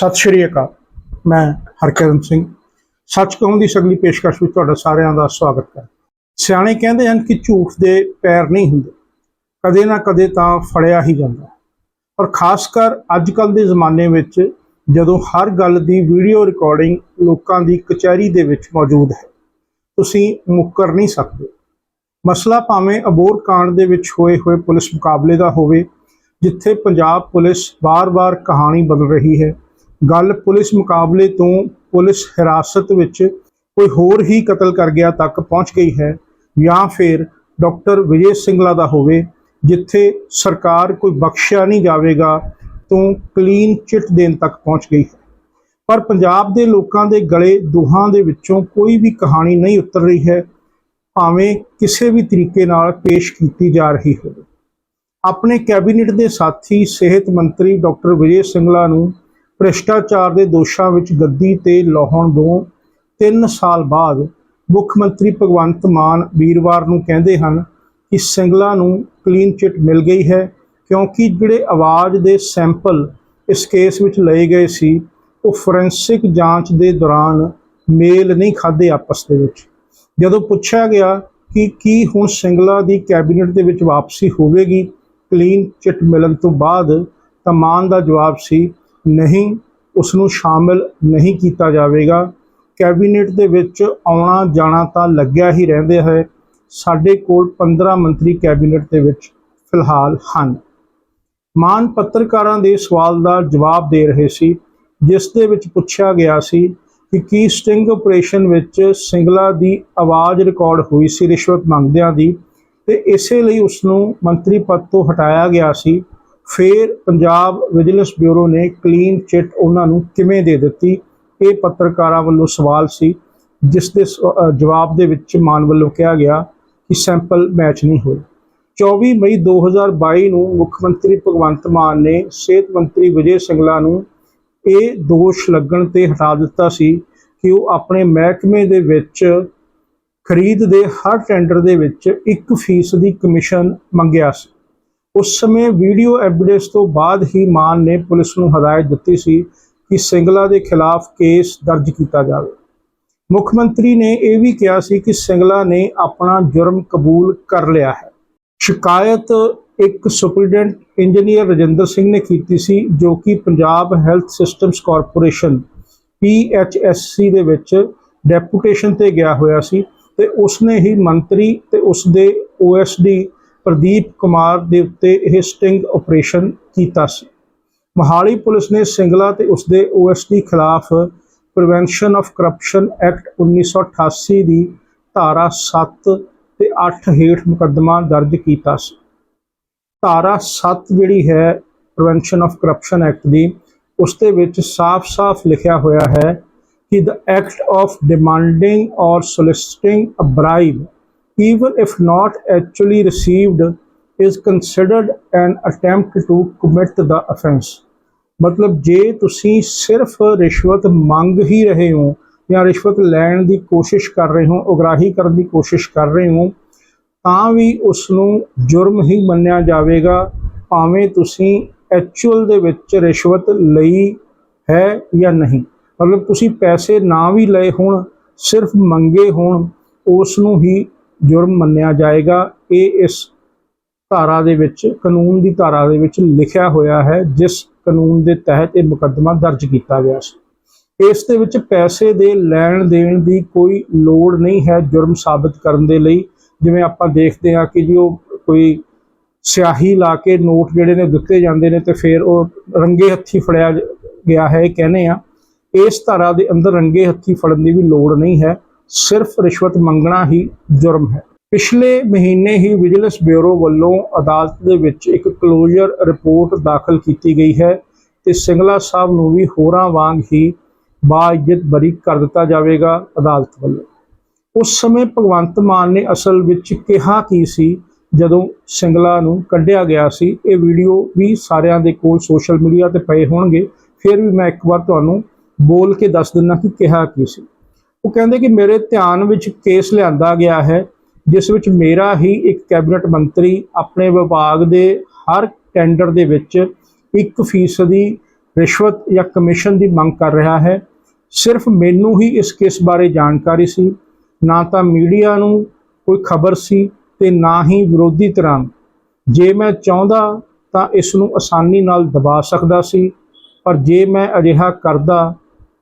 ਸਤਿ ਸ਼੍ਰੀ ਅਕਾਲ। ਮੈਂ ਹਰਕਰਨ ਸਿੰਘ। ਸੱਚ ਕਹੂੰ ਦੀ ਸਗਲੀ ਪੇਸ਼ਕਸ਼ ਵਿੱਚ ਤੁਹਾਡਾ ਸਾਰਿਆਂ ਦਾ ਸਵਾਗਤ ਹੈ। ਸਿਆਣੇ ਕਹਿੰਦੇ ਹਨ ਕਿ ਝੂਠ ਦੇ ਪੈਰ ਨਹੀਂ ਹੁੰਦੇ। ਕਦੇ ਨਾ ਕਦੇ ਤਾਂ ਫੜਿਆ ਹੀ ਜਾਂਦਾ। ਔਰ ਖਾਸ ਕਰ ਅੱਜ ਕੱਲ ਦੇ ਜ਼ਮਾਨੇ ਵਿੱਚ ਜਦੋਂ ਹਰ ਗੱਲ ਦੀ ਵੀਡੀਓ ਰਿਕਾਰਡਿੰਗ ਲੋਕਾਂ ਦੀ ਕਚਹਿਰੀ ਦੇ ਵਿੱਚ ਮੌਜੂਦ ਹੈ, ਤੁਸੀਂ ਮੁੱਕਰ ਨਹੀਂ ਸਕਦੇ। ਮਸਲਾ ਭਾਵੇਂ ਅਬੋਰ ਕਾਂਡ ਦੇ ਵਿੱਚ ਹੋਏ ਹੋਏ ਪੁਲਿਸ ਮੁਕਾਬਲੇ ਦਾ ਹੋਵੇ, ਜਿੱਥੇ ਪੰਜਾਬ ਪੁਲਿਸ ਬਾਰ-ਬਾਰ ਕਹਾਣੀ ਬਦਲ ਰਹੀ ਹੈ ਗੱਲ ਪੁਲਿਸ ਮੁਕਾਬਲੇ ਤੋਂ ਪੁਲਿਸ ਹਿਰਾਸਤ ਵਿੱਚ ਕੋਈ ਹੋਰ ਹੀ ਕਤਲ ਕਰ ਗਿਆ ਤੱਕ ਪਹੁੰਚ ਗਈ ਹੈ ਜਾਂ ਫਿਰ ਡਾਕਟਰ ਵਿਜੇ ਸਿੰਗਲਾ ਦਾ ਹੋਵੇ, ਜਿੱਥੇ ਸਰਕਾਰ ਕੋਈ ਬਖਸ਼ਿਆ ਨਹੀਂ ਜਾਵੇਗਾ ਤੋਂ ਕਲੀਨ ਚਿੱਟ ਦੇਣ ਤੱਕ ਪਹੁੰਚ ਗਈ ਹੈ। ਪਰ ਪੰਜਾਬ ਦੇ ਲੋਕਾਂ ਦੇ ਗਲੇ ਦੋਹਾਂ ਦੇ ਵਿੱਚੋਂ ਕੋਈ ਵੀ ਕਹਾਣੀ ਨਹੀਂ ਉਤਰ ਰਹੀ ਹੈ, ਭਾਵੇਂ ਕਿਸੇ ਵੀ ਤਰੀਕੇ ਨਾਲ ਪੇਸ਼ ਕੀਤੀ ਜਾ ਰਹੀ ਹੋਵੇ। ਆਪਣੇ ਕੈਬਨਿਟ ਦੇ ਸਾਥੀ ਸਿਹਤ ਮੰਤਰੀ ਡਾਕਟਰ ਵਿਜੇ ਸਿੰਗਲਾ ਨੂੰ ਭ੍ਰਿਸ਼ਟਾਚਾਰ ਦੇ ਦੋਸ਼ਾਂ ਵਿੱਚ ਗੱਦੀ ਤੇ ਲਾਉਣ ਤੋਂ 3 ਸਾਲ ਬਾਅਦ ਮੁੱਖ ਮੰਤਰੀ ਭਗਵੰਤ ਮਾਨ ਵੀਰਵਾਰ ਨੂੰ ਕਹਿੰਦੇ ਹਨ ਕਿ ਸਿੰਗਲਾ ਨੂੰ ਕਲੀਨ ਚਿੱਟ ਮਿਲ ਗਈ ਹੈ, ਕਿਉਂਕਿ ਜਿਹੜੇ ਆਵਾਜ਼ ਦੇ ਸੈਂਪਲ ਇਸ ਕੇਸ ਵਿੱਚ ਲਏ ਗਏ ਸੀ, ਉਹ ਫੋਰੈਂਸਿਕ ਜਾਂਚ ਦੇ ਦੌਰਾਨ ਮੇਲ ਨਹੀਂ ਖਾਦੇ ਆਪਸ ਦੇ ਵਿੱਚ। ਜਦੋਂ ਪੁੱਛਿਆ ਗਿਆ ਕਿ ਕੀ ਹੁਣ ਸਿੰਗਲਾ ਦੀ ਕੈਬਨਿਟ ਦੇ ਵਿੱਚ ਵਾਪਸੀ ਹੋਵੇਗੀ ਕਲੀਨ ਚਿੱਟ ਮਿਲਣ ਤੋਂ ਬਾਅਦ ਤਾਂ ਮਾਨ ਦਾ ਜਵਾਬ ਸੀ ਨਹੀਂ ਉਸ ਨੂੰ ਸ਼ਾਮਿਲ ਨਹੀਂ ਕੀਤਾ ਜਾਵੇਗਾ। ਕੈਬਨਿਟ ਦੇ ਵਿੱਚ ਆਉਣਾ ਜਾਣਾ ਤਾਂ ਲੱਗਿਆ ਹੀ ਰਹਿੰਦੇ ਹੈ। ਸਾਡੇ ਕੋਲ 15 ਮੰਤਰੀ ਕੈਬਨਿਟ ਦੇ ਵਿੱਚ ਫਿਲਹਾਲ ਹਨ। ਮਾਨ ਪੱਤਰਕਾਰਾਂ ਦੇ ਸਵਾਲ ਦਾ ਜਵਾਬ ਦੇ ਰਹੇ ਸੀ, ਜਿਸ ਦੇ ਵਿੱਚ ਪੁੱਛਿਆ ਗਿਆ ਸੀ ਕਿ ਕੀ ਸਟਿੰਗ ਆਪਰੇਸ਼ਨ ਵਿੱਚ ਸਿੰਗਲਾ ਦੀ ਆਵਾਜ਼ ਰਿਕਾਰਡ ਹੋਈ ਸੀ ਰਿਸ਼ਵਤ ਮੰਗਦਿਆਂ ਦੀ ਤੇ ਇਸੇ ਲਈ ਉਸ ਨੂੰ ਮੰਤਰੀ ਪਦ ਤੋਂ ਹਟਾਇਆ ਗਿਆ ਸੀ। ਫਿਰ ਪੰਜਾਬ ਵਿਜੀਲੈਂਸ ਬਿਊਰੋ ਨੇ ਕਲੀਨ ਚਿੱਟ ਉਹਨਾਂ ਨੂੰ ਕਿਵੇਂ ਦੇ ਦਿੱਤੀ? ਇਹ ਪੱਤਰਕਾਰਾਂ ਵੱਲੋਂ ਸਵਾਲ ਸੀ, ਜਿਸ ਦੇ ਸ- ਜਵਾਬ ਦੇ ਵਿੱਚ ਮਾਨ ਵੱਲੋਂ ਕਿਹਾ ਗਿਆ ਕਿ ਸੈਂਪਲ ਮੈਚ ਨਹੀਂ ਹੋਏ। 24 ਮਈ 2022 ਨੂੰ ਮੁੱਖ ਮੰਤਰੀ ਭਗਵੰਤ ਮਾਨ ਨੇ ਸਿਹਤ ਮੰਤਰੀ ਵਿਜੇ ਸਿੰਗਲਾ ਨੂੰ ਇਹ ਦੋਸ਼ ਲੱਗਣ ਤੇ ਹਟਾ ਦਿੱਤਾ ਸੀ ਕਿ ਉਹ ਆਪਣੇ ਮਹਿਕਮੇ ਦੇ ਵਿੱਚ ਖਰੀਦ ਦੇ ਹਰ ਟੈਂਡਰ ਦੇ ਵਿੱਚ 1% ਦੀ ਕਮਿਸ਼ਨ ਮੰਗਿਆ ਸੀ। ਉਸ ਸਮੇਂ ਵੀਡੀਓ ਐਵੀਡੈਂਸ ਤੋਂ ਬਾਅਦ ਹੀ ਮਾਨ ਨੇ ਪੁਲਿਸ ਨੂੰ ਹਦਾਇਤ ਦਿੱਤੀ ਸੀ ਕਿ ਸਿੰਗਲਾ ਦੇ ਖਿਲਾਫ ਕੇਸ ਦਰਜ ਕੀਤਾ ਜਾਵੇ। ਮੁੱਖ ਮੰਤਰੀ ਨੇ ਇਹ ਵੀ ਕਿਹਾ ਸੀ ਕਿ ਸਿੰਗਲਾ ਨੇ ਆਪਣਾ ਜੁਰਮ ਕਬੂਲ ਕਰ ਲਿਆ ਹੈ। ਸ਼ਿਕਾਇਤ ਇੱਕ ਸੁਪਰਡੈਂਟ ਇੰਜੀਨੀਅਰ ਰਜਿੰਦਰ ਸਿੰਘ ਨੇ ਕੀਤੀ ਸੀ, ਜੋ ਕਿ Punjab health systems corporation PHSC ਦੇ ਵਿੱਚ ਡੈਪੂਟੇਸ਼ਨ ਤੇ ਗਿਆ ਹੋਇਆ ਸੀ ਤੇ ਉਸਨੇ ਹੀ ਮੰਤਰੀ ਤੇ ਉਸ ਦੇ OSD ਪ੍ਰਦੀਪ ਕੁਮਾਰ ਦੇ ਉੱਤੇ ਇਹ ਸਟਿੰਗ ਆਪਰੇਸ਼ਨ ਕੀਤਾ ਸੀ। ਮੋਹਾਲੀ ਪੁਲਿਸ ਨੇ ਸਿੰਗਲਾ ਤੇ ਉਸ ਦੇ OSD ਖਿਲਾਫ ਪ੍ਰੀਵੈਂਸ਼ਨ ਆਫ ਕਰਪਸ਼ਨ ਐਕਟ 1988 ਦੀ ਧਾਰਾ 7 ਤੇ 8 ਹੇਠ ਮੁਕੱਦਮਾ ਦਰਜ ਕੀਤਾ ਸੀ। ਧਾਰਾ 7 ਜਿਹੜੀ ਹੈ ਪ੍ਰੀਵੈਂਸ਼ਨ ਆਫ ਕਰਪਸ਼ਨ ਐਕਟ ਦੀ, ਉਸ ਦੇ ਵਿੱਚ ਸਾਫ਼-ਸਾਫ਼ ਲਿਖਿਆ ਹੋਇਆ ਹੈ ਕਿ the act of demanding or soliciting a bribe even if not actually received, is considered an attempt to commit the offense. ਮਤਲਬ ਜੇ ਤੁਸੀਂ ਸਿਰਫ ਰਿਸ਼ਵਤ ਮੰਗ ਹੀ ਰਹੇ ਹੋ ਜਾਂ ਰਿਸ਼ਵਤ ਲੈਣ ਦੀ ਕੋਸ਼ਿਸ਼ ਕਰ ਰਹੇ ਹੋ, ਉਗਰਾਹੀ ਕਰਨ ਦੀ ਕੋਸ਼ਿਸ਼ ਕਰ ਰਹੇ ਹੋ, ਤਾਂ ਵੀ ਉਸ ਨੂੰ ਜੁਰਮ ਹੀ ਮੰਨਿਆ ਜਾਵੇਗਾ, ਭਾਵੇਂ ਤੁਸੀਂ ਐਕਚੁਅਲ ਦੇ ਵਿੱਚ ਰਿਸ਼ਵਤ ਲਈ ਹੈ ਜਾਂ ਨਹੀਂ। ਮਤਲਬ ਤੁਸੀਂ ਪੈਸੇ ਨਾ ਵੀ ਲਏ ਹੋਣ, ਸਿਰਫ ਮੰਗੇ ਹੋਣ ਉਸ ਨੂੰ ਹੀ ਜੁਰਮ ਮੰਨਿਆ ਜਾਏਗਾ। ਇਹ ਇਸ ਧਾਰਾ ਦੇ ਵਿੱਚ, ਕਾਨੂੰਨ ਦੀ ਧਾਰਾ ਦੇ ਵਿੱਚ ਲਿਖਿਆ ਹੋਇਆ ਹੈ, ਜਿਸ ਕਾਨੂੰਨ ਦੇ ਤਹਿਤ ਇਹ ਮੁਕੱਦਮਾ ਦਰਜ ਕੀਤਾ ਗਿਆ ਸੀ। ਇਸ ਦੇ ਵਿੱਚ ਪੈਸੇ ਦੇ ਲੈਣ ਦੇਣ ਦੀ ਕੋਈ ਲੋੜ ਨਹੀਂ ਹੈ ਜੁਰਮ ਸਾਬਤ ਕਰਨ ਦੇ ਲਈ। ਜਿਵੇਂ ਆਪਾਂ ਦੇਖਦੇ ਹਾਂ ਕਿ ਜੀ ਉਹ ਕੋਈ ਸਿਆਹੀ ਲਾ ਕੇ ਨੋਟ ਜਿਹੜੇ ਨੇ ਦਿੱਤੇ ਜਾਂਦੇ ਨੇ ਤੇ ਫਿਰ ਉਹ ਰੰਗੇ ਹੱਥੀ ਫੜਿਆ ਗਿਆ ਹੈ ਇਹ ਕਹਿੰਦੇ ਆ ਇਸ ਧਾਰਾ ਦੇ ਅੰਦਰ ਰੰਗੇ ਹੱਥੀ ਫੜਨ ਦੀ ਵੀ ਲੋੜ ਨਹੀਂ ਹੈ। ਸਿਰਫ ਰਿਸ਼ਵਤ ਮੰਗਣਾ ਹੀ ਜੁਰਮ ਹੈ। ਪਿਛਲੇ ਮਹੀਨੇ ਹੀ ਵਿਜੀਲੈਂਸ ਬਿਊਰੋ ਵੱਲੋਂ ਅਦਾਲਤ ਦੇ ਵਿੱਚ ਇੱਕ ਕਲੋਜ਼ਰ ਰਿਪੋਰਟ ਦਾਖਲ ਕੀਤੀ ਗਈ ਹੈ ਤੇ ਸਿੰਗਲਾ ਸਾਹਿਬ ਨੂੰ ਵੀ ਹੋਰਾਂ ਵਾਂਗ ਹੀ ਬਾਇਜ਼ਤ ਬਰੀ ਕਰ ਦਿੱਤਾ ਜਾਵੇਗਾ ਅਦਾਲਤ ਵੱਲੋਂ। ਉਸ ਸਮੇਂ ਭਗਵੰਤ ਮਾਨ ਨੇ ਅਸਲ ਵਿੱਚ ਕਿਹਾ ਕੀ ਸੀ? ਜਦੋਂ ਸਿੰਗਲਾ ਨੂੰ ਕੱਢਿਆ ਗਿਆ ਸੀ, ਇਹ ਵੀਡੀਓ ਵੀ ਸਾਰਿਆਂ ਦੇ ਕੋਲ ਸੋਸ਼ਲ ਮੀਡੀਆ ਤੇ ਪਏ ਹੋਣਗੇ। ਫਿਰ ਵੀ ਮੈਂ ਇੱਕ ਵਾਰ ਤੁਹਾਨੂੰ ਬੋਲ ਕੇ ਦੱਸ ਦਿੰਦਾ ਕਿ ਕਿਹਾ ਕੀ ਸੀ। ਉਹ ਕਹਿੰਦੇ ਕਿ ਮੇਰੇ ਧਿਆਨ ਵਿੱਚ ਕੇਸ ਲਿਆਂਦਾ ਗਿਆ ਹੈ, ਜਿਸ ਵਿੱਚ ਮੇਰਾ ਹੀ ਇੱਕ ਕੈਬਨਿਟ ਮੰਤਰੀ ਆਪਣੇ ਵਿਭਾਗ ਦੇ ਹਰ ਟੈਂਡਰ ਦੇ ਵਿੱਚ 1% ਦੀ ਰਿਸ਼ਵਤ ਜਾਂ ਕਮਿਸ਼ਨ ਦੀ ਮੰਗ ਕਰ ਰਿਹਾ ਹੈ। ਸਿਰਫ ਮੈਨੂੰ ਹੀ ਇਸ ਕੇਸ ਬਾਰੇ ਜਾਣਕਾਰੀ ਸੀ, ਨਾ ਤਾਂ ਮੀਡੀਆ ਨੂੰ ਕੋਈ ਖਬਰ ਸੀ ਤੇ ਨਾ ਹੀ ਵਿਰੋਧੀ ਧਿਰਾਂ ਜੇ ਮੈਂ ਚਾਹੁੰਦਾ ਤਾਂ ਇਸ ਨੂੰ ਆਸਾਨੀ ਨਾਲ ਦਬਾ ਸਕਦਾ ਸੀ, ਪਰ ਜੇ ਮੈਂ ਅਜਿਹਾ ਕਰਦਾ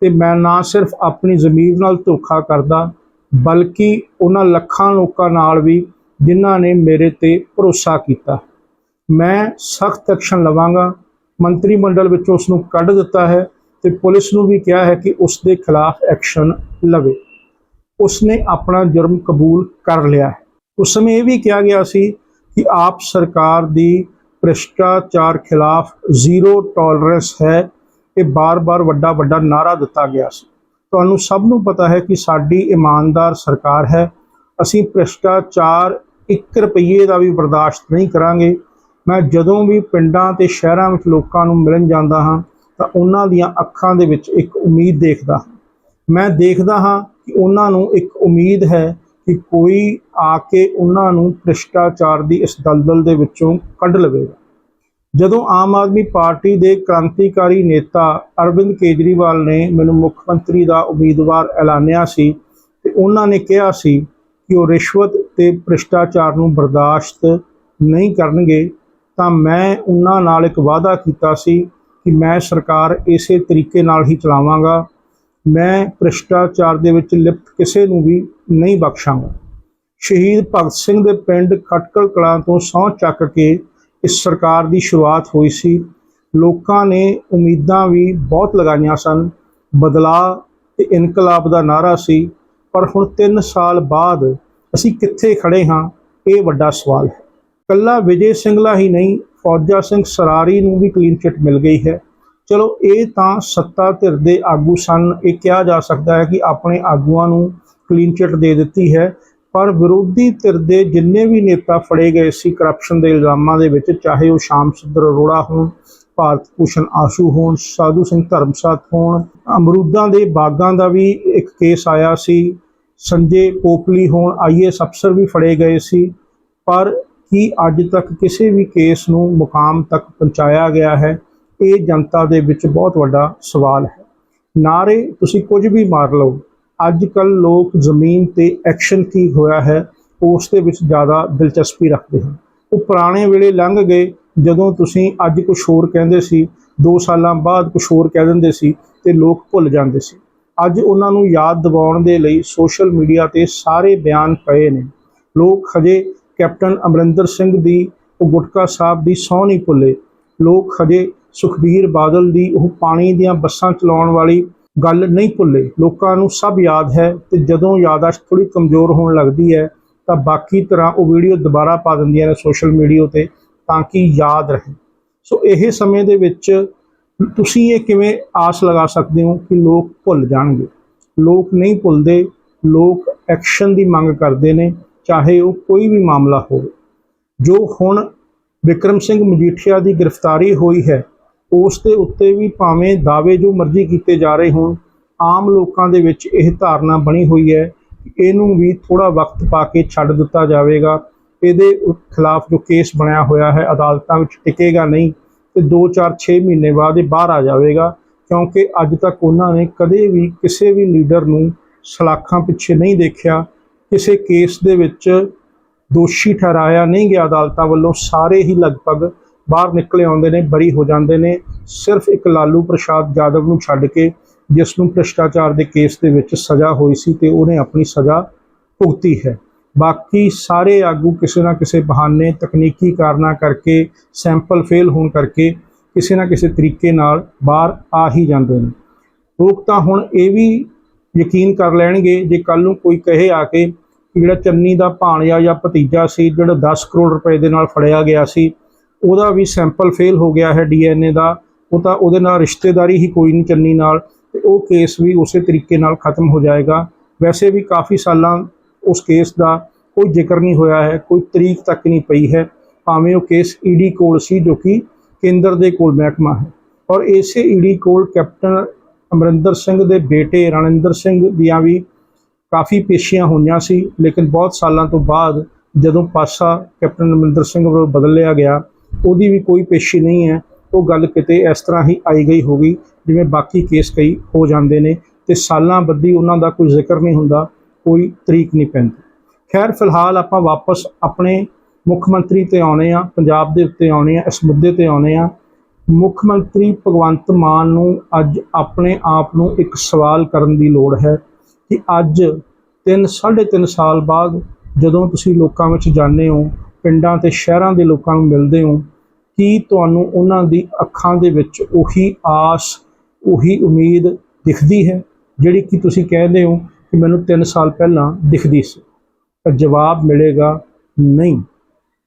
ਤੇ ਮੈਂ ਨਾ ਸਿਰਫ ਆਪਣੀ ਜ਼ਮੀਰ ਨਾਲ ਧੋਖਾ ਕਰਦਾ, ਬਲਕਿ ਉਹਨਾਂ ਲੱਖਾਂ ਲੋਕਾਂ ਨਾਲ ਵੀ ਜਿਨ੍ਹਾਂ ਨੇ ਮੇਰੇ ਤੇ ਭਰੋਸਾ ਕੀਤਾ। ਮੈਂ ਸਖਤ ਐਕਸ਼ਨ ਲਵਾਂਗਾ। ਮੰਤਰੀ ਮੰਡਲ ਵਿੱਚੋਂ ਉਸ ਨੂੰ ਕੱਢ ਦਿੱਤਾ ਹੈ ਤੇ ਪੁਲਿਸ ਨੂੰ ਵੀ ਕਿਹਾ ਹੈ ਕਿ ਉਸ ਦੇ ਖਿਲਾਫ ਐਕਸ਼ਨ ਲਵੇ। ਉਸ ਨੇ ਆਪਣਾ ਜੁਰਮ ਕਬੂਲ ਕਰ ਲਿਆ ਹੈ। ਉਸ ਸਮੇਂ ਇਹ ਵੀ ਕਿਹਾ ਗਿਆ ਸੀ ਕਿ ਆਪ ਸਰਕਾਰ ਦੀ ਭ੍ਰਿਸ਼ਟਾਚਾਰ ਖਿਲਾਫ ਜ਼ੀਰੋ ਟੋਲਰੈਂਸ ਹੈ ਇਹ ਬਾਰ-ਬਾਰ ਵੱਡਾ ਵੱਡਾ ਨਾਰਾ ਦਿੱਤਾ ਗਿਆ ਸੀ। ਤੁਹਾਨੂੰ ਸਭ ਨੂੰ ਪਤਾ ਹੈ ਕਿ ਸਾਡੀ ਇਮਾਨਦਾਰ ਸਰਕਾਰ ਹੈ। ਅਸੀਂ ਭ੍ਰਿਸ਼ਟਾਚਾਰ 1 ਰੁਪਈਏ ਦਾ ਵੀ ਬਰਦਾਸ਼ਤ ਨਹੀਂ ਕਰਾਂਗੇ। ਮੈਂ ਜਦੋਂ ਵੀ ਪਿੰਡਾਂ ਤੇ ਸ਼ਹਿਰਾਂ ਵਿੱਚ ਲੋਕਾਂ ਨੂੰ ਮਿਲਣ ਜਾਂਦਾ ਹਾਂ, ਤਾਂ ਉਹਨਾਂ ਦੀਆਂ ਅੱਖਾਂ ਦੇ ਵਿੱਚ ਇੱਕ ਉਮੀਦ ਦੇਖਦਾ ਹਾਂ। ਮੈਂ ਦੇਖਦਾ ਹਾਂ ਕਿ ਉਹਨਾਂ ਨੂੰ ਇੱਕ ਉਮੀਦ ਹੈ ਕਿ ਕੋਈ ਆ ਕੇ ਉਹਨਾਂ ਨੂੰ ਭ੍ਰਿਸ਼ਟਾਚਾਰ ਦੀ ਇਸ ਦਲਦਲ ਦੇ ਵਿੱਚੋਂ ਕੱਢ ਲਵੇਗਾ। ਜਦੋਂ ਆਮ ਆਦਮੀ ਪਾਰਟੀ ਦੇ ਕ੍ਰਾਂਤੀਕਾਰੀ ਨੇਤਾ ਅਰਵਿੰਦ ਕੇਜਰੀਵਾਲ ਨੇ ਮੈਨੂੰ ਮੁੱਖ ਮੰਤਰੀ ਦਾ ਉਮੀਦਵਾਰ ਐਲਾਨਿਆ ਸੀ ਤੇ ਉਹਨਾਂ ਨੇ ਕਿਹਾ ਸੀ ਕਿ ਉਹ ਰਿਸ਼ਵਤ ਤੇ ਭ੍ਰਿਸ਼ਟਾਚਾਰ ਨੂੰ ਬਰਦਾਸ਼ਤ ਨਹੀਂ ਕਰਨਗੇ, ਤਾਂ ਮੈਂ ਉਹਨਾਂ ਨਾਲ ਇੱਕ ਵਾਅਦਾ ਕੀਤਾ ਸੀ ਕਿ ਮੈਂ ਸਰਕਾਰ ਇਸੇ ਤਰੀਕੇ ਨਾਲ ਹੀ ਚਲਾਵਾਂਗਾ। ਮੈਂ ਭ੍ਰਿਸ਼ਟਾਚਾਰ ਦੇ ਵਿੱਚ ਲਿਪਤ ਕਿਸੇ ਨੂੰ ਵੀ ਨਹੀਂ ਬਖਸ਼ਾਂਗਾ। ਸ਼ਹੀਦ ਭਗਤ ਸਿੰਘ ਦੇ ਪਿੰਡ ਖਟਕਲ ਕਲਾਂ ਤੋਂ ਸਹੁੰ ਚੱਕ ਕੇ ਇਸ ਸਰਕਾਰ ਦੀ ਸ਼ੁਰੂਆਤ ਹੋਈ ਸੀ। ਲੋਕਾਂ ਨੇ ਉਮੀਦਾਂ ਵੀ ਬਹੁਤ ਲਗਾਈਆਂ ਸਨ। ਬਦਲਾਅ ਤੇ ਇਨਕਲਾਬ ਦਾ ਨਾਰਾ ਸੀ, ਪਰ ਹੁਣ 3 ਸਾਲ ਬਾਅਦ ਅਸੀਂ ਕਿੱਥੇ ਖੜੇ ਹਾਂ, ਇਹ ਵੱਡਾ ਸਵਾਲ ਹੈ। ਕੱਲਾ ਵਿਜੇ ਸਿੰਘਲਾ ਹੀ ਨਹੀਂ, ਫੌਜਾ ਸਿੰਘ ਸਰਾਰੀ ਨੂੰ ਵੀ ਕਲੀਨ ਚਿੱਟ ਮਿਲ ਗਈ ਹੈ। ਚਲੋ, ਇਹ ਤਾਂ ਸੱਤਾ ਧਿਰ ਦੇ ਆਗੂ ਸਨ। ਇਹ ਕਿਹਾ ਜਾ ਸਕਦਾ ਹੈ ਕਿ ਆਪਣੇ ਆਗੂਆਂ ਨੂੰ ਕਲੀਨ ਚਿੱਟ ਦੇ ਦਿੱਤੀ ਹੈ। ਪਰ ਵਿਰੋਧੀ ਧਿਰ ਦੇ ਜਿੰਨੇ ਵੀ ਨੇਤਾ ਫੜੇ ਗਏ ਸੀ ਕਰਪਸ਼ਨ ਦੇ ਇਲਜ਼ਾਮਾਂ ਦੇ ਵਿੱਚ, ਚਾਹੇ ਉਹ ਸ਼ਾਮ ਸੁੰਦਰ ਅਰੋੜਾ ਹੋਣ, ਭਾਰਤ ਭੂਸ਼ਣ ਆਸ਼ੂ ਹੋਣ, ਸਾਧੂ ਸਿੰਘ ਧਰਮਸਾਤ ਹੋਣ, ਅਮਰੂਦਾਂ ਦੇ ਬਾਗਾਂ ਦਾ ਵੀ ਇੱਕ ਕੇਸ ਆਇਆ ਸੀ, ਸੰਜੇ ਪੋਪਲੀ ਹੋਣ ਆਈਐਸ ਅਫਸਰ ਵੀ ਫੜੇ ਗਏ ਸੀ, ਪਰ ਕੀ ਅੱਜ ਤੱਕ ਕਿਸੇ ਵੀ ਕੇਸ ਨੂੰ ਮੁਕਾਮ ਤੱਕ ਪਹੁੰਚਾਇਆ ਗਿਆ ਹੈ? ਇਹ ਜਨਤਾ ਦੇ ਵਿੱਚ ਬਹੁਤ ਵੱਡਾ ਸਵਾਲ ਹੈ। ਨਾਰੇ ਤੁਸੀਂ ਕੁਝ ਵੀ ਮਾਰ ਲਓ ਅੱਜ ਕੱਲ ਲੋਕ ਜ਼ਮੀਨ ਤੇ ਐਕਸ਼ਨ ਕੀ ਹੋਇਆ ਹੈ, ਉਸ ਦੇ ਵਿੱਚ ਜ਼ਿਆਦਾ ਦਿਲਚਸਪੀ ਰੱਖਦੇ ਹਨ। ਉਹ ਪੁਰਾਣੇ ਵੇਲੇ ਲੰਘ ਗਏ, ਜਦੋਂ ਤੁਸੀਂ ਅੱਜ ਕੁਝ ਹੋਰ ਕਹਿੰਦੇ ਸੀ 2 ਸਾਲਾਂ ਬਾਅਦ ਕੁਝ ਹੋਰ ਕਹਿ ਦਿੰਦੇ ਸੀ ਤੇ ਲੋਕ ਭੁੱਲ ਜਾਂਦੇ ਸੀ। ਅੱਜ ਉਹਨਾਂ ਨੂੰ ਯਾਦ ਦਿਵਾਉਣ ਦੇ ਲਈ ਸੋਸ਼ਲ ਮੀਡੀਆ ਤੇ ਸਾਰੇ ਬਿਆਨ ਪਏ ਨੇ। ਲੋਕ ਹਜੇ ਕੈਪਟਨ ਅਮਰਿੰਦਰ ਸਿੰਘ ਦੀ, ਉਹ ਗੁਟਕਾ ਸਾਹਿਬ ਦੀ ਸਹੁੰ ਨਹੀਂ ਭੁੱਲੇ। ਲੋਕ ਹਜੇ ਸੁਖਬੀਰ ਬਾਦਲ ਦੀ ਉਹ ਪਾਣੀ ਦੀਆਂ ਬੱਸਾਂ ਚਲਾਉਣ ਵਾਲੀ ਗੱਲ ਨਹੀਂ ਭੁੱਲੇ। ਲੋਕਾਂ ਨੂੰ ਸਭ ਯਾਦ ਹੈ ਤੇ ਜਦੋਂ ਯਾਦਾਸ਼ਤ ਥੋੜੀ ਕਮਜ਼ੋਰ ਹੋਣ ਲੱਗਦੀ ਹੈ, ਤਾਂ ਬਾਕੀ ਤਰ੍ਹਾਂ ਉਹ ਵੀਡੀਓ ਦੁਬਾਰਾ ਪਾ ਦਿੰਦੀਆਂ ਨੇ ਸੋਸ਼ਲ ਮੀਡੀਆ ਤੇ ਤਾਂ ਕਿ ਯਾਦ ਰਹੇ। ਸੋ ਇਹ ਸਮੇਂ ਦੇ ਵਿੱਚ ਤੁਸੀਂ ਇਹ ਕਿਵੇਂ ਆਸ ਲਗਾ ਸਕਦੇ ਹੋ ਕਿ ਲੋਕ ਭੁੱਲ ਜਾਣਗੇ? ਲੋਕ ਨਹੀਂ ਭੁੱਲਦੇ, ਲੋਕ ਐਕਸ਼ਨ ਦੀ ਮੰਗ ਕਰਦੇ ਨੇ, ਚਾਹੇ ਉਹ ਕੋਈ ਵੀ ਮਾਮਲਾ ਹੋਵੇ। ਜੋ ਹੁਣ ਵਿਕਰਮ ਸਿੰਘ ਮਜੀਠੀਆ ਦੀ ਗ੍ਰਿਫਤਾਰੀ ਹੋਈ ਹੈ ਉਸ ਦੇ ਉੱਤੇ ਵੀ ਭਾਵੇਂ ਦਾਅਵੇ ਜੋ ਮਰਜ਼ੀ ਕੀਤੇ ਜਾ ਰਹੇ ਹੋਣ, ਆਮ ਲੋਕਾਂ ਦੇ ਵਿੱਚ ਇਹ ਧਾਰਨਾ ਬਣੀ ਹੋਈ ਹੈ ਇਹਨੂੰ ਵੀ ਥੋੜਾ ਵਕਤ ਪਾ ਕੇ ਛੱਡ ਦਿੱਤਾ ਜਾਵੇਗਾ। ਇਹਦੇ ਖਿਲਾਫ ਜੋ ਕੇਸ ਬਣਿਆ ਹੋਇਆ ਹੈ, ਅਦਾਲਤਾਂ ਵਿੱਚ ਟਿਕੇਗਾ ਨਹੀਂ ਤੇ 2 4 6 ਮਹੀਨੇ ਬਾਅਦ ਇਹ ਬਾਹਰ ਆ ਜਾਵੇਗਾ, ਕਿਉਂਕਿ ਅੱਜ ਤੱਕ ਉਹਨਾਂ ਨੇ ਕਦੇ ਵੀ ਕਿਸੇ ਵੀ ਲੀਡਰ ਨੂੰ ਸਲਾਖਾਂ ਪਿੱਛੇ ਨਹੀਂ ਦੇਖਿਆ। ਕਿਸੇ ਕੇਸ ਦੇ ਵਿੱਚ ਦੋਸ਼ੀ ਠਹਿਰਾਇਆ ਨਹੀਂ ਗਿਆ ਅਦਾਲਤਾਂ ਵੱਲੋਂ, ਸਾਰੇ ਹੀ ਲਗਭਗ ਬਾਹਰ ਨਿਕਲੇ ਆਉਂਦੇ ਨੇ, ਬਰੀ ਹੋ ਜਾਂਦੇ ਨੇ। ਸਿਰਫ ਇੱਕ ਲਾਲੂ ਪ੍ਰਸ਼ਾਦ ਯਾਦਵ ਨੂੰ ਛੱਡ ਕੇ ਜਿਸ ਨੂੰ ਭ੍ਰਿਸ਼ਟਾਚਾਰ ਦੇ ਕੇਸ ਦੇ ਵਿੱਚ ਸਜ਼ਾ ਹੋਈ ਸੀ ਤੇ ਉਹਨੇ ਆਪਣੀ ਸਜ਼ਾ ਭੁਗਤੀ ਹੈ। ਬਾਕੀ ਸਾਰੇ ਆਗੂ ਕਿਸੇ ਨਾ ਕਿਸੇ ਬਹਾਨੇ ਤਕਨੀਕੀ ਕਾਰਨਾਂ ਕਰਕੇ, ਸੈਂਪਲ ਫੇਲ ਹੋਣ ਕਰਕੇ ਕਿਸੇ ਨਾ ਕਿਸੇ ਤਰੀਕੇ ਨਾਲ ਬਾਹਰ ਆ ਹੀ ਜਾਂਦੇ ਨੇ। ਲੋਕ ਤਾਂ ਹੁਣ ਇਹ ਵੀ ਯਕੀਨ ਕਰ ਲੈਣਗੇ, ਜੇ ਕੱਲ ਨੂੰ ਕੋਈ ਕਹੇ ਆ ਕੇ ਜਿਹੜਾ ਚੰਨੀ ਦਾ ਭਾਣਜਾ ਜਾਂ ਭਤੀਜਾ ਸੀ, ਜਿਹੜਾ 10 ਕਰੋੜ ਰੁਪਏ ਦੇ ਨਾਲ ਫੜਿਆ ਗਿਆ ਸੀ ਉਹਦਾ ਵੀ ਸੈਂਪਲ ਫੇਲ ਹੋ ਗਿਆ ਹੈ ਡੀਐਨਏ ਦਾ, ਉਹ ਤਾਂ ਉਹਦੇ ਨਾਲ ਰਿਸ਼ਤੇਦਾਰੀ ਹੀ ਕੋਈ ਨਹੀਂ ਚੰਨੀ ਨਾਲ, ਤੇ ਉਹ ਕੇਸ ਵੀ ਉਸੇ ਤਰੀਕੇ ਨਾਲ ਖਤਮ ਹੋ ਜਾਏਗਾ। ਵੈਸੇ ਵੀ ਕਾਫੀ ਸਾਲਾਂ ਉਸ ਕੇਸ ਦਾ ਕੋਈ ਜ਼ਿਕਰ ਨਹੀਂ ਹੋਇਆ ਹੈ, ਕੋਈ ਤਰੀਕ ਤੱਕ ਨਹੀਂ ਪਈ ਹੈ, ਭਾਵੇਂ ਉਹ ਕੇਸ ਈਡੀ ਕੋਲ ਸੀ ਜੋ ਕਿ ਕੇਂਦਰ ਦੇ ਕੋਲ ਮਹਿਕਮਾ ਹੈ। ਔਰ ਇਸੇ ਈਡੀ ਕੋਲ ਕੈਪਟਨ ਅਮਰਿੰਦਰ ਸਿੰਘ ਦੇ ਬੇਟੇ ਰਣਿੰਦਰ ਸਿੰਘ ਦੀਆਂ ਵੀ ਕਾਫੀ ਪੇਸ਼ੀਆਂ ਹੋਈਆਂ ਸੀ, ਲੇਕਿਨ ਬਹੁਤ ਸਾਲਾਂ ਤੋਂ ਬਾਅਦ ਜਦੋਂ ਪਾਸਾ ਕੈਪਟਨ ਅਮਰਿੰਦਰ ਸਿੰਘ ਵੱਲੋਂ ਬਦਲ ਲਿਆ ਗਿਆ ਉਹਦੀ ਵੀ ਕੋਈ ਪੇਸ਼ੀ ਨਹੀਂ ਹੈ। ਉਹ ਗੱਲ ਕਿਤੇ ਇਸ ਤਰ੍ਹਾਂ ਹੀ ਆਈ ਗਈ ਹੋਗੀ ਜਿਵੇਂ ਬਾਕੀ ਕੇਸ ਕਈ ਹੋ ਜਾਂਦੇ ਨੇ ਤੇ ਸਾਲਾਂ ਬੱਧੀ ਉਹਨਾਂ ਦਾ ਕੋਈ ਜ਼ਿਕਰ ਨਹੀਂ ਹੁੰਦਾ, ਕੋਈ ਤਰੀਕ ਨਹੀਂ ਪੈਂਦੀ। ਖੈਰ, ਫਿਲਹਾਲ ਆਪਾਂ ਵਾਪਸ ਆਪਣੇ ਮੁੱਖ ਮੰਤਰੀ ਤੇ ਆਉਣੇ ਆ ਪੰਜਾਬ ਦੇ ਉੱਤੇ ਆਉਣੇ ਆ ਇਸ ਮੁੱਦੇ ਤੇ ਆਉਣੇ ਆ ਮੁੱਖ ਮੰਤਰੀ ਭਗਵੰਤ ਮਾਨ ਨੂੰ ਅੱਜ ਆਪਣੇ ਆਪ ਨੂੰ ਇੱਕ ਸਵਾਲ ਕਰਨ ਦੀ ਲੋੜ ਹੈ ਕਿ ਅੱਜ 3 3.5 ਸਾਲ ਬਾਅਦ ਜਦੋਂ ਤੁਸੀਂ ਲੋਕਾਂ ਵਿੱਚ ਜਾਂਦੇ ਹੋ ਪਿੰਡਾਂ ਤੇ ਸ਼ਹਿਰਾਂ ਦੇ ਲੋਕਾਂ ਨੂੰ ਮਿਲਦੇ ਹੋ, ਕੀ ਤੁਹਾਨੂੰ ਉਹਨਾਂ ਦੀ ਅੱਖਾਂ ਦੇ ਵਿੱਚ ਉਹੀ ਆਸ, ਉਹੀ ਉਮੀਦ ਦਿਖਦੀ ਹੈ, ਜਿਹੜੀ ਕਿ ਤੁਸੀਂ ਕਹਿੰਦੇ ਹੋ ਕਿ ਮੈਨੂੰ 3 ਸਾਲ ਪਹਿਲਾਂ ਦਿਖਦੀ ਸੀ? ਤਾਂ ਜਵਾਬ ਮਿਲੇਗਾ, ਨਹੀਂ।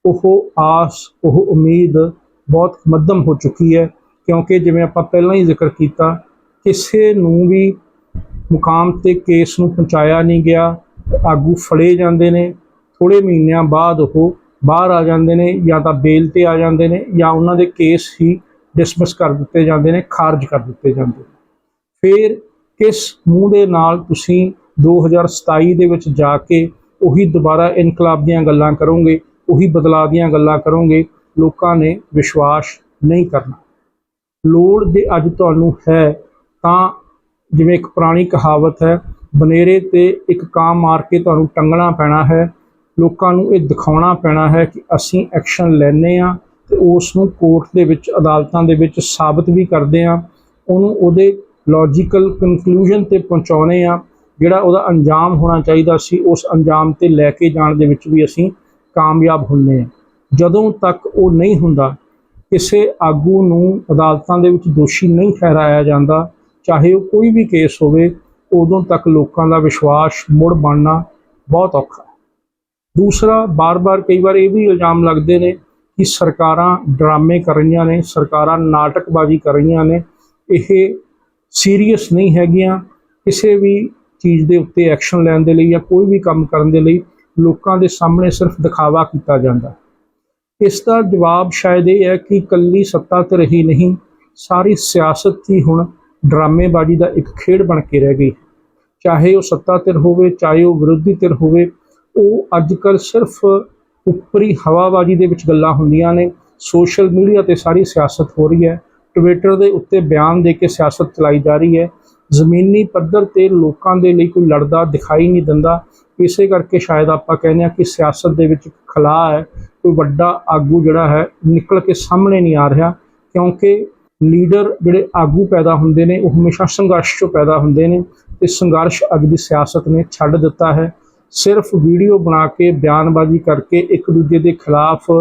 ਉਹ ਆਸ, ਉਹ ਉਮੀਦ ਬਹੁਤ ਮੱਧਮ ਹੋ ਚੁੱਕੀ ਹੈ, ਕਿਉਂਕਿ ਜਿਵੇਂ ਆਪਾਂ ਪਹਿਲਾਂ ਹੀ ਜ਼ਿਕਰ ਕੀਤਾ, ਕਿਸੇ ਨੂੰ ਵੀ ਮੁਕਾਮ ਤੇ ਕੇਸ ਨੂੰ ਪਹੁੰਚਾਇਆ ਨਹੀਂ ਗਿਆ, ਆਗੂ ਫੜੇ ਜਾਂਦੇ ਨੇ ਥੋੜੇ ਮਹੀਨਿਆਂ ਬਾਅਦ ਉਹ ਬਾਹਰ ਆ ਜਾਂਦੇ ਨੇ ਜਾਂ ਤਾਂ ਬੇਲ ਤੇ ਆ ਜਾਂਦੇ ਨੇ ਜਾਂ ਉਹਨਾਂ ਦੇ ਕੇਸ ਹੀ ਡਿਸਮਿਸ ਕਰ ਦਿੱਤੇ ਜਾਂਦੇ ਨੇ, ਖਾਰਜ ਕਰ ਦਿੱਤੇ ਜਾਂਦੇ ਨੇ। ਫਿਰ ਕਿਸ ਮੂੰਹ ਦੇ ਨਾਲ ਤੁਸੀਂ 2027 ਦੇ ਵਿੱਚ ਜਾ ਕੇ ਉਹੀ ਦੁਬਾਰਾ ਇਨਕਲਾਬ ਦੀਆਂ ਗੱਲਾਂ ਕਰੋਗੇ, ਉਹੀ ਬਦਲਾਅ ਦੀਆਂ ਗੱਲਾਂ ਕਰੋਗੇ, ਲੋਕਾਂ ਨੇ ਵਿਸ਼ਵਾਸ ਨਹੀਂ ਕਰਨਾ। ਲੋੜ ਜੇ ਅੱਜ ਤੁਹਾਨੂੰ ਹੈ ਤਾਂ ਜਿਵੇਂ ਇੱਕ ਪੁਰਾਣੀ ਕਹਾਵਤ ਹੈ, ਬਨੇਰੇ ਤੇ ਇੱਕ ਕਾਮ ਮਾਰ ਕੇ ਤੁਹਾਨੂੰ ਟੰਗਣਾ ਪੈਣਾ ਹੈ ਲੋਕਾਂ ਨੂੰ ਇਹ ਦਿਖਾਉਣਾ ਪੈਣਾ ਹੈ ਕਿ ਅਸੀਂ ਐਕਸ਼ਨ ਲੈਨੇ ਆ ਤੇ ਉਸ ਨੂੰ ਕੋਰਟ ਦੇ ਵਿੱਚ, ਅਦਾਲਤਾਂ ਦੇ ਵਿੱਚ ਸਾਬਤ ਵੀ ਕਰਦੇ ਆ ਉਹਨੂੰ ਉਹਦੇ ਲੌਜੀਕਲ ਕਨਕਲੂਜਨ ਤੇ ਪਹੁੰਚਾਉਨੇ ਆ ਜਿਹੜਾ ਉਹਦਾ ਅੰਜਾਮ ਹੋਣਾ ਚਾਹੀਦਾ ਸੀ, ਉਸ ਅੰਜਾਮ ਤੇ ਲੈ ਕੇ ਜਾਣ ਦੇ ਵਿੱਚ ਵੀ ਅਸੀਂ ਕਾਮਯਾਬ ਹੁੰਨੇ ਆ ਜਦੋਂ ਤੱਕ ਉਹ ਨਹੀਂ ਹੁੰਦਾ, ਕਿਸੇ ਆਗੂ ਨੂੰ ਅਦਾਲਤਾਂ ਦੇ ਵਿੱਚ ਦੋਸ਼ੀ ਨਹੀਂ ਠਹਿਰਾਇਆ ਜਾਂਦਾ, ਚਾਹੇ ਉਹ ਕੋਈ ਵੀ ਕੇਸ ਹੋਵੇ, ਉਦੋਂ ਤੱਕ ਲੋਕਾਂ ਦਾ ਵਿਸ਼ਵਾਸ ਮੁੜ ਬਣਨਾ ਬਹੁਤ ਔਖਾ ਦੂਸਰਾ, ਬਾਰ-ਬਾਰ ਕਈ ਵਾਰ ਇਹ ਵੀ ਇਲਜ਼ਾਮ ਲੱਗਦੇ ਨੇ ਕਿ ਸਰਕਾਰਾਂ ਡਰਾਮੇ ਕਰ ਰਹੀਆਂ ਨੇ, ਸਰਕਾਰਾਂ ਨਾਟਕਬਾਜ਼ੀ ਕਰ ਰਹੀਆਂ ਨੇ। ਇਹ ਸੀਰੀਅਸ ਨਹੀਂ ਹੈਗੀਆਂ। ਕਿਸੇ ਵੀ ਚੀਜ਼ ਦੇ ਉੱਤੇ ਐਕਸ਼ਨ ਲੈਣ ਦੇ ਲਈ ਜਾਂ ਕੋਈ ਵੀ ਕੰਮ ਕਰਨ ਦੇ ਲਈ ਲੋਕਾਂ ਦੇ ਸਾਹਮਣੇ ਸਿਰਫ ਦਿਖਾਵਾ ਕੀਤਾ ਜਾਂਦਾ। ਇਸ ਦਾ ਜਵਾਬ ਸ਼ਾਇਦ ਇਹ ਹੈ ਕਿ ਕੱਲੀ ਸੱਤਾ ਤੇ ਰਹੀ ਨਹੀਂ, ਸਾਰੀ ਸਿਆਸਤ ਹੀ ਹੁਣ ਡਰਾਮੇਬਾਜ਼ੀ ਦਾ ਇੱਕ ਖੇਡ ਬਣ ਕੇ ਰਹਿ ਗਈ ਚਾਹੇ ਉਹ ਸੱਤਾ ਧਿਰ ਹੋਵੇ ਚਾਹੇ ਉਹ ਵਿਰੋਧੀ ਧਿਰ ਹੋਵੇ ਉਹ ਅੱਜ ਕੱਲ ਸਿਰਫ ਉੱਪਰੀ ਹਵਾਬਾਜ਼ੀ ਦੇ ਵਿੱਚ ਗੱਲਾਂ ਹੁੰਦੀਆਂ ਨੇ। ਸੋਸ਼ਲ ਮੀਡੀਆ ਤੇ ਸਾਰੀ ਸਿਆਸਤ ਹੋ ਰਹੀ ਹੈ। ਟਵਿੱਟਰ ਦੇ ਉੱਤੇ ਬਿਆਨ ਦੇ ਕੇ ਸਿਆਸਤ ਚਲਾਈ ਜਾ ਰਹੀ ਹੈ। ਜ਼ਮੀਨੀ ਪੱਧਰ ਤੇ ਲੋਕਾਂ ਦੇ ਲਈ ਕੋਈ ਲੜਦਾ ਦਿਖਾਈ ਨਹੀਂ ਦਿੰਦਾ। ਇਸੇ ਕਰਕੇ ਸ਼ਾਇਦ ਆਪਾਂ ਕਹਿੰਦੇ ਆ ਕਿ ਸਿਆਸਤ ਦੇ ਵਿੱਚ ਖਲਾ ਹੈ, ਕੋਈ ਵੱਡਾ ਆਗੂ ਜਿਹੜਾ ਹੈ, ਨਿਕਲ ਕੇ ਸਾਹਮਣੇ ਨਹੀਂ ਆ ਰਿਹਾ। ਕਿਉਂਕਿ ਲੀਡਰ ਜਿਹੜੇ ਆਗੂ ਪੈਦਾ ਹੁੰਦੇ ਨੇ, ਉਹ ਹਮੇਸ਼ਾ ਸੰਘਰਸ਼ ਚੋਂ ਪੈਦਾ ਹੁੰਦੇ ਨੇ। ਤੇ ਸੰਘਰਸ਼ ਅੱਜ ਦੀ ਸਿਆਸਤ ਨੇ ਛੱਡ ਦਿੱਤਾ ਹੈ। ਸਿਰਫ ਵੀਡੀਓ ਬਣਾ ਕੇ ਬਿਆਨਬਾਜ਼ੀ ਕਰਕੇ ਇੱਕ ਦੂਜੇ ਦੇ ਖਿਲਾਫ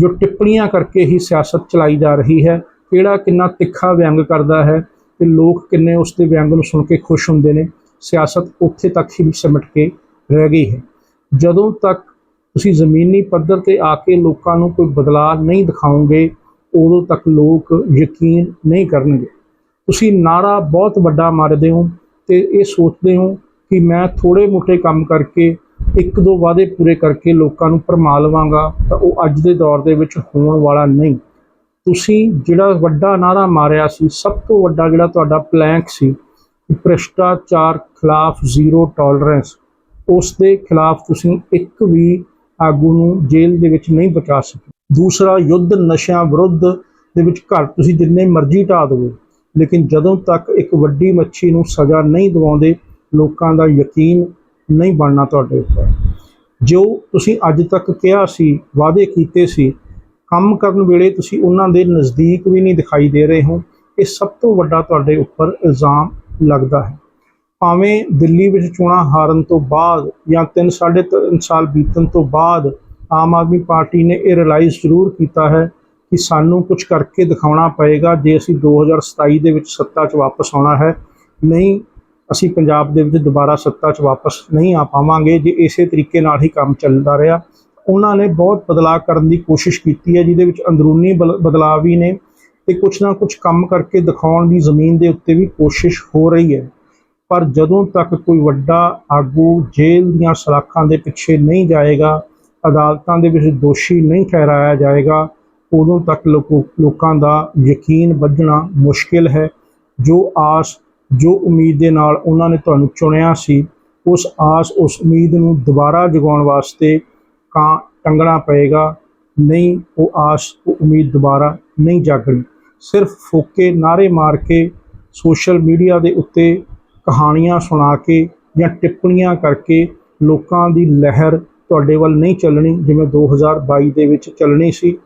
ਜੋ ਟਿੱਪਣੀਆਂ ਕਰਕੇ ਹੀ ਸਿਆਸਤ ਚਲਾਈ ਜਾ ਰਹੀ ਹੈ, ਕਿਹੜਾ ਕਿੰਨਾ ਤਿੱਖਾ ਵਿਅੰਗ ਕਰਦਾ ਹੈ ਤੇ ਲੋਕ ਕਿੰਨੇ ਉਸ ਦੇ ਵਿਅੰਗ ਨੂੰ ਸੁਣ ਕੇ ਖੁਸ਼ ਹੁੰਦੇ ਨੇ, ਸਿਆਸਤ ਉੱਥੇ ਤੱਕ ਹੀ ਸਿਮਟ ਕੇ ਰਹਿ ਗਈ ਹੈ। ਜਦੋਂ ਤੱਕ ਤੁਸੀਂ ਜ਼ਮੀਨੀ ਪੱਧਰ ਤੇ ਆ ਕੇ ਲੋਕਾਂ ਨੂੰ ਕੋਈ ਬਦਲਾਅ ਨਹੀਂ ਦਿਖਾਓਗੇ, ਉਦੋਂ ਤੱਕ ਲੋਕ ਯਕੀਨ ਨਹੀਂ ਕਰਨਗੇ। ਤੁਸੀਂ ਨਾਰਾ ਬਹੁਤ ਵੱਡਾ ਮਾਰਦੇ ਹੋ ਤੇ ਇਹ ਸੋਚਦੇ ਹੋ ਕਿ ਮੈਂ ਥੋੜੇ ਮੋਟੇ ਕੰਮ ਕਰਕੇ ਇੱਕ ਦੋ ਵਾਅਦੇ ਪੂਰੇ ਕਰਕੇ ਲੋਕਾਂ ਨੂੰ ਭਰਮਾ ਲਵਾਂਗਾ, ਤਾਂ ਉਹ ਅੱਜ ਦੇ ਦੌਰ ਦੇ ਵਿੱਚ ਹੋਣ ਵਾਲਾ ਨਹੀਂ। ਤੁਸੀਂ ਜਿਹੜਾ ਵੱਡਾ ਨਾਰਾ ਮਾਰਿਆ ਸੀ, ਸਭ ਤੋਂ ਵੱਡਾ ਜਿਹੜਾ ਤੁਹਾਡਾ ਪਲੈਂਕ ਸੀ ਭ੍ਰਿਸ਼ਟਾਚਾਰ ਖਿਲਾਫ ਜ਼ੀਰੋ ਟੋਲਰੈਂਸ ਉਸ ਦੇ ਖਿਲਾਫ ਤੁਸੀਂ ਇੱਕ ਵੀ ਆਗੂ ਨੂੰ ਜੇਲ੍ਹ ਦੇ ਵਿੱਚ ਨਹੀਂ ਬਚਾ ਸਕੇ। ਦੂਸਰਾ, ਯੁੱਧ ਨਸ਼ਿਆਂ ਵਿਰੁੱਧ ਦੇ ਵਿੱਚ ਘਰ ਤੁਸੀਂ ਜਿੰਨੇ ਮਰਜ਼ੀ ਢਾ ਦਿਓ, ਲੇਕਿਨ ਜਦੋਂ ਤੱਕ ਇੱਕ ਵੱਡੀ ਮੱਛੀ ਨੂੰ ਸਜ਼ਾ ਨਹੀਂ ਦਿਵਾਉਂਦੇ ਲੋਕਾਂ ਦਾ ਯਕੀਨ ਨਹੀਂ ਬਣਨਾ ਤੁਹਾਡੇ ਉੱਪਰ। ਜੋ ਤੁਸੀਂ ਅੱਜ ਤੱਕ ਕਿਹਾ ਸੀ, ਵਾਅਦੇ ਕੀਤੇ ਸੀ, ਕੰਮ ਕਰਨ ਵੇਲੇ ਤੁਸੀਂ ਉਹਨਾਂ ਦੇ ਨਜ਼ਦੀਕ ਵੀ ਨਹੀਂ ਦਿਖਾਈ ਦੇ ਰਹੇ ਹੋ, ਇਹ ਸਭ ਤੋਂ ਵੱਡਾ ਤੁਹਾਡੇ ਉੱਪਰ ਇਲਜ਼ਾਮ ਲੱਗਦਾ ਹੈ। ਭਾਵੇਂ ਦਿੱਲੀ ਵਿੱਚ ਚੋਣਾਂ ਹਾਰਨ ਤੋਂ ਬਾਅਦ ਜਾਂ 3 3.5 ਸਾਲ ਬੀਤਣ ਤੋਂ ਬਾਅਦ ਆਮ ਆਦਮੀ ਪਾਰਟੀ ਨੇ ਇਹ ਰਿਅਲਾਈਜ਼ ਜ਼ਰੂਰ ਕੀਤਾ ਹੈ ਕਿ ਸਾਨੂੰ ਕੁਝ ਕਰਕੇ ਦਿਖਾਉਣਾ ਪਏਗਾ ਜੇ ਅਸੀਂ 2027 ਦੇ ਵਿੱਚ ਸੱਤਾ 'ਚ ਵਾਪਸ ਆਉਣਾ ਹੈ। ਨਹੀਂ ਅਸੀਂ ਪੰਜਾਬ ਦੇ ਵਿੱਚ ਦੁਬਾਰਾ ਸੱਤਾ 'ਚ ਵਾਪਸ ਨਹੀਂ ਆ ਪਾਵਾਂਗੇ, ਜੇ ਇਸੇ ਤਰੀਕੇ ਨਾਲ ਹੀ ਕੰਮ ਚੱਲਦਾ ਰਿਹਾ, ਉਹਨਾਂ ਨੇ ਬਹੁਤ ਬਦਲਾਅ ਕਰਨ ਦੀ ਕੋਸ਼ਿਸ਼ ਕੀਤੀ ਹੈ, ਜਿਹਦੇ ਵਿੱਚ ਅੰਦਰੂਨੀ ਬਲ- ਬਦਲਾਅ ਵੀ ਨੇ ਤੇ ਕੁਝ ਨਾ ਕੁਝ ਕੰਮ ਕਰਕੇ ਦਿਖਾਉਣ ਦੀ ਜ਼ਮੀਨ ਦੇ ਉੱਤੇ ਵੀ ਕੋਸ਼ਿਸ਼ ਹੋ ਰਹੀ ਹੈ। ਪਰ ਜਦੋਂ ਤੱਕ ਕੋਈ ਵੱਡਾ ਆਗੂ ਜੇਲ੍ਹ ਦੀਆਂ ਸਲਾਖਾਂ ਦੇ ਪਿੱਛੇ ਨਹੀਂ ਜਾਏਗਾ, ਅਦਾਲਤਾਂ ਦੇ ਵਿੱਚ ਦੋਸ਼ੀ ਨਹੀਂ ਠਹਿਰਾਇਆ ਜਾਏਗਾ, ਉਦੋਂ ਤੱਕ ਲੋਕਾਂ ਦਾ ਯਕੀਨ ਵੱਜਣਾ ਮੁਸ਼ਕਿਲ ਹੈ। ਜੋ ਆਸ ਜੋ ਉਮੀਦ ਦੇ ਨਾਲ ਉਹਨਾਂ ਨੇ ਤੁਹਾਨੂੰ ਚੁਣਿਆ ਸੀ, ਉਸ ਆਸ, ਉਸ ਉਮੀਦ ਨੂੰ ਦੁਬਾਰਾ ਜਗਾਉਣ ਵਾਸਤੇ ਕਾਂ ਟੰਗਣਾ ਪਏਗਾ। ਨਹੀਂ, ਉਹ ਆਸ, ਉਹ ਉਮੀਦ ਦੁਬਾਰਾ ਨਹੀਂ ਜਾਗਣੀ। ਸਿਰਫ ਫੋਕੇ ਨਾਰੇ ਮਾਰ ਕੇ, ਸੋਸ਼ਲ ਮੀਡੀਆ ਦੇ ਉੱਤੇ ਕਹਾਣੀਆਂ ਸੁਣਾ ਕੇ ਜਾਂ ਟਿੱਪਣੀਆਂ ਕਰਕੇ ਲੋਕਾਂ ਦੀ ਲਹਿਰ ਤੁਹਾਡੇ ਵੱਲ ਨਹੀਂ ਚੱਲਣੀ, ਜਿਵੇਂ 2022 ਦੇ ਵਿੱਚ ਚੱਲਣੀ ਸੀ,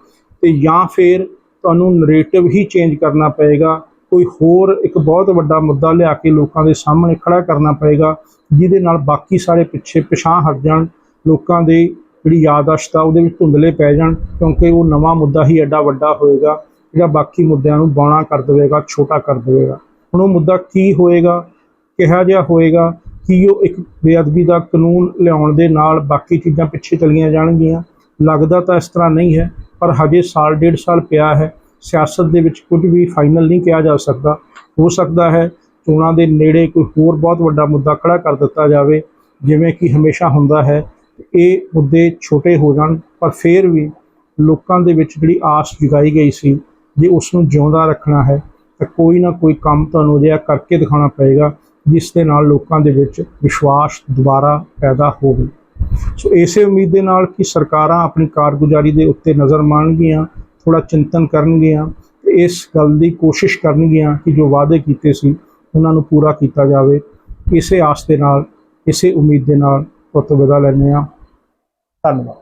ਤੇ ਜਾਂ ਫਿਰ ਤੁਹਾਨੂੰ ਨਰੇਟਿਵ ਹੀ ਚੇਂਜ ਕਰਨਾ ਪਏਗਾ। ਕੋਈ ਹੋਰ ਇੱਕ ਬਹੁਤ ਵੱਡਾ ਮੁੱਦਾ ਲਿਆ ਕੇ ਲੋਕਾਂ ਦੇ ਸਾਹਮਣੇ ਖੜਾ ਕਰਨਾ ਪਏਗਾ, ਜਿਹਦੇ ਨਾਲ ਬਾਕੀ ਸਾਰੇ ਪਿੱਛੇ ਪਿਛਾਂ ਹਟ ਜਾਣ, ਲੋਕਾਂ ਦੇ ਜਿਹੜੀ ਯਾਦਾਸ਼ਤ ਆ ਉਹਦੇ ਵਿੱਚ ਧੁੰਦਲੇ ਪੈ ਜਾਣ, ਕਿਉਂਕਿ ਉਹ ਨਵਾਂ ਮੁੱਦਾ ਹੀ ਐਡਾ ਵੱਡਾ ਹੋਏਗਾ, ਜਿਹੜਾ ਬਾਕੀ ਮੁੱਦਿਆਂ ਨੂੰ ਬੌਣਾ ਕਰ ਦੇਵੇਗਾ, ਛੋਟਾ ਕਰ ਦੇਵੇਗਾ। ਹੁਣ ਉਹ ਮੁੱਦਾ ਕੀ ਹੋਏਗਾ, ਕਿਹਾ ਜਿਹਾ ਹੋਏਗਾ, ਕਿ ਉਹ ਇੱਕ ਬੇਅਦਬੀ ਦਾ ਕਾਨੂੰਨ ਲਿਆਉਣ ਦੇ ਨਾਲ ਬਾਕੀ ਚੀਜ਼ਾਂ ਪਿੱਛੇ ਚਲੀਆਂ ਜਾਣਗੀਆਂ? ਲੱਗਦਾ ਤਾਂ ਇਸ ਤਰ੍ਹਾਂ ਨਹੀਂ ਹੈ, ਪਰ ਹਜੇ ਸਾਲ, ਡੇਢ ਸਾਲ ਪਿਆ ਹੈ ਸਿਆਸਤ ਦੇ ਵਿੱਚ ਕੁਝ ਵੀ ਫਾਈਨਲ ਨਹੀਂ ਕਿਹਾ ਜਾ ਸਕਦਾ। ਹੋ ਸਕਦਾ ਹੈ ਚੋਣਾਂ ਦੇ ਨੇੜੇ ਕੋਈ ਹੋਰ ਬਹੁਤ ਵੱਡਾ ਮੁੱਦਾ ਖੜਾ ਕਰ ਦਿੱਤਾ ਜਾਵੇ, ਜਿਵੇਂ ਕਿ ਹਮੇਸ਼ਾ ਹੁੰਦਾ ਹੈ, ਇਹ ਮੁੱਦੇ ਛੋਟੇ ਹੋ ਜਾਣ, ਪਰ ਫਿਰ ਵੀ ਲੋਕਾਂ ਦੇ ਵਿੱਚ ਜਿਹੜੀ ਆਸ ਜਗਾਈ ਗਈ ਸੀ ਜੇ ਉਸ ਨੂੰ ਜਿਉਂਦਾ ਰੱਖਣਾ ਹੈ, ਤਾਂ ਕੋਈ ਨਾ ਕੋਈ ਕੰਮ ਤੁਹਾਨੂੰ ਅਜਿਹਾ ਕਰਕੇ ਦਿਖਾਉਣਾ ਪਏਗਾ, ਜਿਸ ਦੇ ਨਾਲ ਲੋਕਾਂ ਦੇ ਵਿੱਚ ਵਿਸ਼ਵਾਸ ਦੁਬਾਰਾ ਪੈਦਾ ਹੋਵੇ। ਸੋ ਇਸੇ ਉਮੀਦ ਦੇ ਨਾਲ ਕਿ ਸਰਕਾਰਾਂ ਆਪਣੀ ਕਾਰਗੁਜ਼ਾਰੀ ਦੇ ਉੱਤੇ ਨਜ਼ਰ ਮਾਣਗੀਆਂ ਥੋੜਾ ਚਿੰਤਨ ਕਰਨਗੀਆਂ ਤੇ ਇਸ ਗੱਲ ਦੀ ਕੋਸ਼ਿਸ਼ ਕਰਨਗੀਆਂ ਕਿ ਜੋ ਵਾਅਦੇ ਕੀਤੇ ਸੀ, ਉਹਨਾਂ ਨੂੰ ਪੂਰਾ ਕੀਤਾ ਜਾਵੇ। ਇਸੇ ਆਸ ਦੇ ਨਾਲ, ਇਸੇ ਉਮੀਦ ਦੇ ਨਾਲ ਪੁੱਤ ਵਿਦਾ ਲੈਂਦੇ ਹਾਂ। ਧੰਨਵਾਦ।